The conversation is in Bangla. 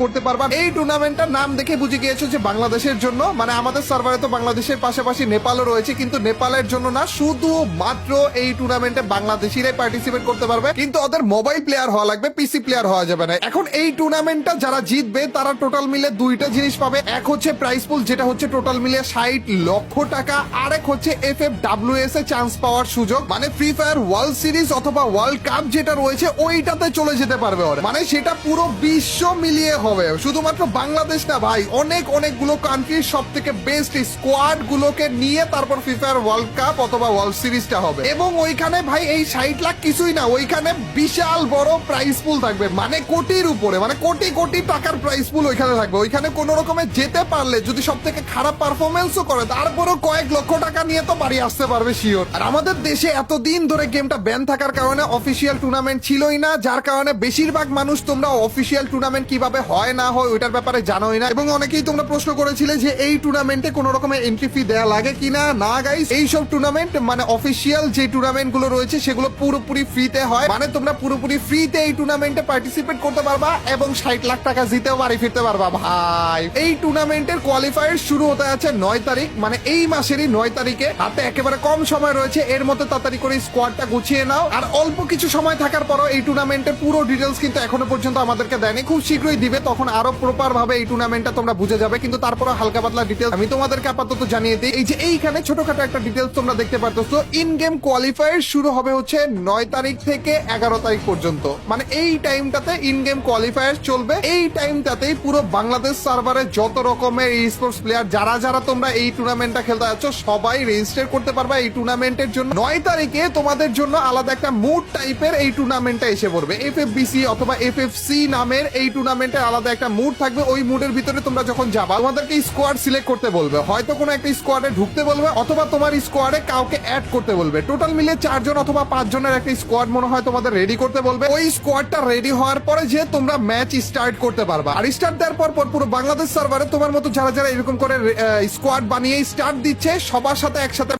করতে পারবা। এই টুর্নামেন্টটার নাম দেখে বুঝে গিয়েছো যে বাংলাদেশের জন্য? মানে আমাদের সার্ভারে তো বাংলাদেশের পাশাপাশি নেপালও রয়েছে, কিন্তু নেপালের জন্য না, শুধু মাত্র এই টুর্নামেন্টে বাংলাদেশিরাই পার্টিসিপেট করতে পারবে। কিন্তু ওদের মোবাইল প্লেয়ার হওয়া লাগবে পিসি প্লেয়ার হওয়া যাবে না। এখন এই টুর্নামেন্টটা যারা জিতবে, তারা টোটাল মিলে দুইটা জিনিস পাবে। এক হচ্ছে প্রাইস পুল যেটা হচ্ছে টোটাল মিলে ষাট লক্ষ টাকা। আরেক হচ্ছে এফ এফ ডাব্লিউ এস এ চান্স পাওয়ার সুযোগ। মানে ফ্রি ফায়ার ওয়ার্ল্ড সিরিজ অথবা ওয়ার্ল্ড কাপ যেটা রয়েছে, ওইটাতে চলে যেতে পারবে ওরা। মানে সেটা পুরো বিশ্ব মিলিয়ে হবে। শুধুমাত্র বাংলাদেশ না ভাই, অনেক, অনেকগুলো কান্ট্রির সব থেকে বেস্ট স্কোয়াড গুলোকে নিয়ে তারপর ফ্রি ফায়ার ওয়ার্ল্ড কাপ অথবা ওয়ার্ল্ড সিরিজটা হবে। এবং ওইখানে ভাই এই ষাট লাখ কিছুই না, ওইখানে বিশাল বড় প্রাইস পুল থাকবে। মানে কোটির উপরে মানে কোটি কোটি টাকার প্রাইস পুল ওইখানে থাকবে। ওইখানে কোন রকমে যেতে পারলে, যদি সব থেকে খারাপ পারফরমেন্সও করে, তারপরেও কয়েক লক্ষ টাকা নিয়ে তো বাড়ি আসতে পারবে শিওর আর আমাদের দেশে এতদিন ধরে গেমটা ব্যান থাকার কারণে অফিসিয়াল টুর্নামেন্ট ছিলই না, যার কারণে বেশিরভাগ মানুষ তোমরা অফিসিয়াল টুর্নামেন্ট কীভাবে হয় না হয় ওইটার ব্যাপারে জানোই না। এবং অনেকেই তোমরা প্রশ্ন করেছিলে যে এই টুর্নামেন্টে কোন রকমের এন্ট্রি ফি দেওয়া লাগে কিনা? না গাইস এই সব টুর্নামেন্ট মানে অফিসিয়াল যে টুর্নামেন্টগুলো রয়েছে, সেগুলো পুরোপুরি ফ্রিতে হয়। মানে তোমরা পুরোপুরি ফ্রিতে এই টুর্নামেন্টে পার্টিসিপেট করতে পারবা এবং ষাট লাখ টাকা জিতেও বাড়ি ফিরতে পারবা, ভাই। এই টুর্নামেন্টের কোয়ালিফায়ার শুরু হতে আছে নয় তারিখ মানে এই মাসেরই নয় তারিখে। হাতে একেবারে কম সময় রয়েছে, এর মধ্যে তাড়াতাড়ি করে স্কোয়াডটা গুছিয়ে নাও। আর অল্প কিছু সময় থাকার পরও এই টুর্নামেন্টের পুরো ডিটেলস কিন্তু এখনও পর্যন্ত আমাদেরকে দেয়নি। খুব শীঘ্রই দিবে। তখন আরও প্রপার ভাবে এই টুর্নামেন্টটা তোমরা বুঝে যাবে। কিন্তু তারপরে হালকা পাতলা ডিটেলস আমি তোমাদেরকে আপাতত জানিয়ে দিই। এই যে এইখানে ছোটখাটো একটা ডিটেলস তোমরা দেখতে পারতেছো। ইন গেম কোয়ালিফায়ার শুরু হবে হচ্ছে নয় তারিখ থেকে এগারো তারিখ পর্যন্ত। মানে এই টাইমটাতে ইন গেম কোয়ালিফায়ার চলবে। এই টাইমটাতেই পুরো বাংলাদেশ সার্ভারে যত রকমের স্পোর্টস প্লেয়ার যারা যারা তোমরা এই টুর্নামেন্টটা খেলতে যাচ্ছ, সবাই রেজিস্টার করতে পারবে এই টুর্নামেন্টের জন্য। নয় তারিখে তোমাদের জন্য আলাদা একটা মুড টাইপের এই টুর্নামেন্টটা এসে পড়বে। এফ অথবা এফ নামের এই টুর্নামেন্টে আলাদা একটা মুড থাকবে, ওই মুডের ভিতরে তোমরা যখন যাবা, তোমাদেরকে স্কোয়াড সিলেক্ট করতে বলবে। হয়তো কোনো একটা স্কোয়াডে ঢুকতে বলবে, অথবা তোমার স্কোয়াডে কাউকে অ্যাড করতে বলবে। টোটাল মিলে চারজন অথবা পাঁচজনের একটা স্কোয়াড মনে হয় তোমাদের রেডি করতে বলবে। ওই স্কোয়াডটা রেডি হওয়ার পরে যে তোমরা ম্যাচ স্টার্ট করতে পারবা। আর স্টার্ট দেওয়ার পর পর পুরো বাংলাদেশ সার্ভারে তোমার মতো যারা যারা এরকম করে স্কোয়াড বানিয়ে স্টার্ট দিচ্ছে, সবার সাথে একসাথে